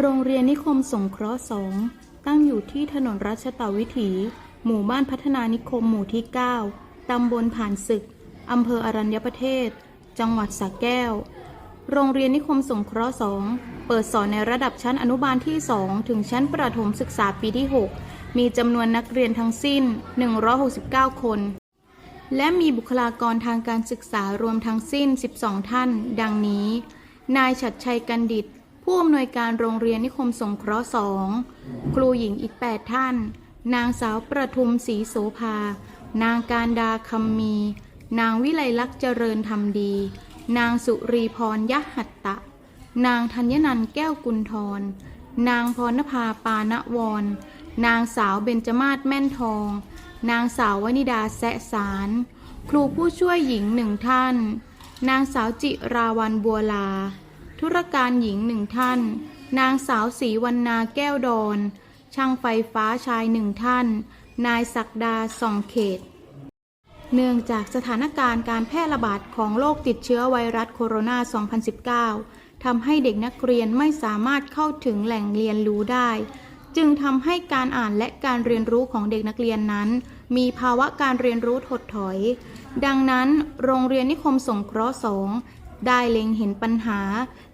โรงเรียนนิคมสงเคราะห์สองตั้งอยู่ที่ถนนรัชตวิถี หมู่บ้านพัฒนานิคมหมู่ที่ 9 ตำบลผ่านศึก อำเภออรัญญประเทศ จังหวัดสระแก้ว โรงเรียนนิคมสงเคราะห์2เปิดสอนในระดับชั้นอนุบาลที่ 2 ถึงชั้นประถมศึกษาปีที่ 6 มีจำนวนนักเรียนทั้งสิ้น 169 คน และมีบุคลากรทางการศึกษารวมทั้งสิ้น 12 ท่าน ดังนี้ นายฉัดชัยกันดิต ผู้อำนวยการโรงเรียนนิคมสงเคราะห์2ครูหญิงอีก 8 ท่าน นางสาวประทุมศรีโสภา นางการดาคำมี นางวิไลลักษ์เจริญธรรมดี นางสุรีพรยะหัตตะ นางธัญนันแก้วกุลทร นางพรณภาปานวร นางสาวเบญจมาศแม่นทอง นางสาววนิดาแสสาร ครูผู้ช่วยหญิงหนึ่งท่าน นางสาวจิราวันบัวลา ธุรการหญิงหนึ่งท่าน นางสาวศรีวรรณาแก้วดอน ช่างไฟฟ้าชายหนึ่งท่าน นายศักดาส่องเขต เนื่องจากสถานการณ์การแพร่ระบาดของโรคติดเชื้อไวรัสโคโรนา 2019 ทำให้เด็กนักเรียนไม่สามารถเข้าถึงแหล่งเรียนรู้ได้ จึงทำให้การอ่านและการเรียนรู้ของเด็กนักเรียนนั้น มีภาวะการเรียนรู้ถดถอยดังนั้น โรงเรียนนิคมสงเคราะห์สอง ได้เล็งเห็นปัญหา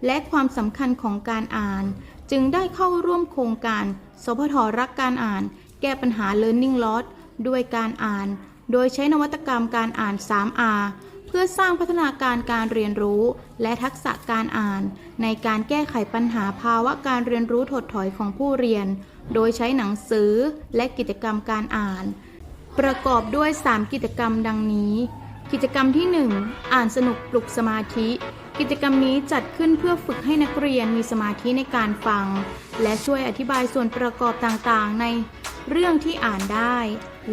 และความสำคัญของการอ่าน จึงได้เข้าร่วมโครงการ สพทรักการอ่าน แก้ปัญหา Learning Loss ด้วยการอ่าน โดยใช้นวัตกรรมการอ่าน 3R เพื่อสร้างพัฒนาการการเรียนรู้ และทักษะการอ่าน ในการแก้ไขปัญหาภาวะการเรียนรู้ถดถอยของผู้เรียน โดยใช้หนังสือและกิจกรรมการอ่าน ประกอบด้วย 3 กิจกรรมดังนี้ กิจกรรมที่ 1 อ่านสนุกปลุกสมาธิ กิจกรรมนี้จัดขึ้นเพื่อฝึกให้นักเรียนมีสมาธิในการฟัง และช่วยอธิบายส่วนประกอบต่างๆ ในเรื่องที่อ่านได้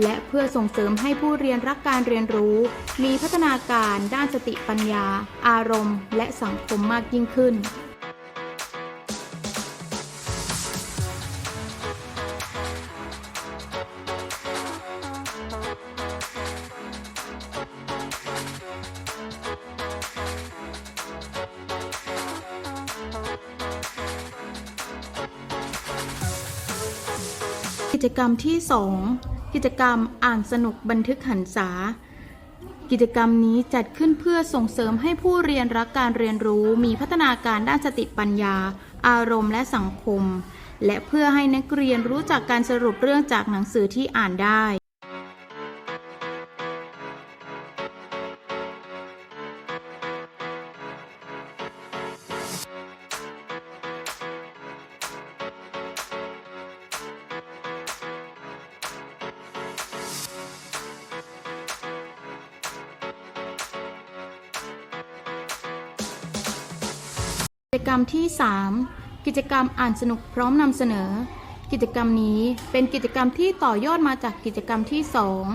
และเพื่อส่งเสริมให้ผู้เรียนรักการเรียนรู้ มีพัฒนาการด้านสติปัญญา อารมณ์ และสังคมมากยิ่งขึ้น กิจกรรมที่ 2 กิจกรรมอ่านสนุกบันทึกหันษา กิจกรรมนี้จัดขึ้นเพื่อส่งเสริมให้ผู้เรียนรักการเรียนรู้มีพัฒนาการด้านสติปัญญา อารมณ์และสังคม และเพื่อให้นักเรียนรู้จักการสรุปเรื่องจากหนังสือที่อ่านได้ รรมที่ 3 กิจกรรมอ่านสนุกพร้อมนำเสนอ กิจกรรมนี้เป็นกิจกรรมที่ต่อยอดมาจากกิจกรรมที่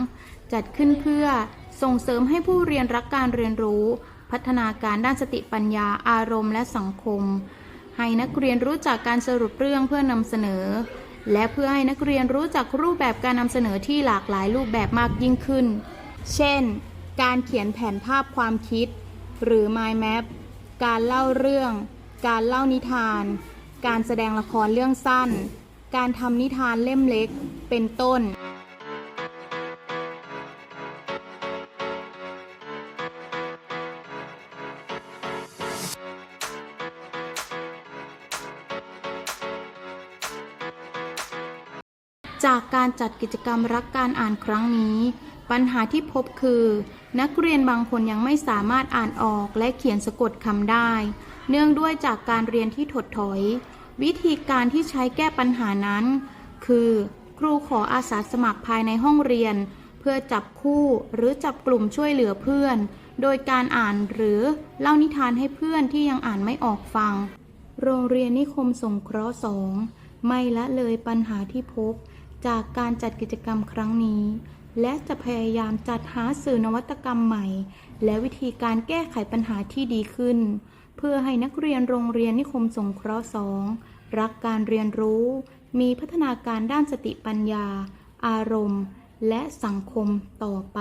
2 จัดขึ้นเพื่อส่งเสริมให้ผู้เรียนรักการเรียนรู้ พัฒนาการด้านสติปัญญาอารมณ์และสังคม ให้นักเรียนรู้จักการสรุปเรื่องเพื่อนำเสนอ และเพื่อให้นักเรียนรู้จักรูปแบบการนำเสนอที่หลากหลายรูปแบบมากยิ่งขึ้น เช่น การเขียนแผนภาพความคิด หรือ mind map การเล่าเรื่อง การเล่านิทาน การแสดงละครเรื่องสั้น การทำนิทานเล่มเล็ก เป็นต้น จากการจัดกิจกรรมรักการอ่านครั้งนี้ปัญหาที่พบคือ นักเรียนบางคนยังไม่สามารถอ่านออกและเขียนสะกดคำได้ เนื่องด้วยจากการเรียนที่ถดถอย วิธีการที่ใช้แก้ปัญหานั้น คือ ครูขออาสาสมัครภายในห้องเรียน เพื่อจับคู่หรือจับกลุ่มช่วยเหลือเพื่อน โดยการอ่านหรือเล่านิทานให้เพื่อนที่ยังอ่านไม่ออกฟัง โรงเรียนนิคมสงเคราะห์สองไม่ละเลยปัญหาที่พบจากการจัดกิจกรรมครั้งนี้ และจะพยายามจัดหาสื่อนวัตกรรมใหม่ และวิธีการแก้ไขปัญหาที่ดีขึ้น พื่อให้นักเรียนโรงเรียนนิคมสงเคราะห์สองรักการเรียนรู้ มีพัฒนาการด้านสติปัญญา อารมณ์ และสังคมต่อไป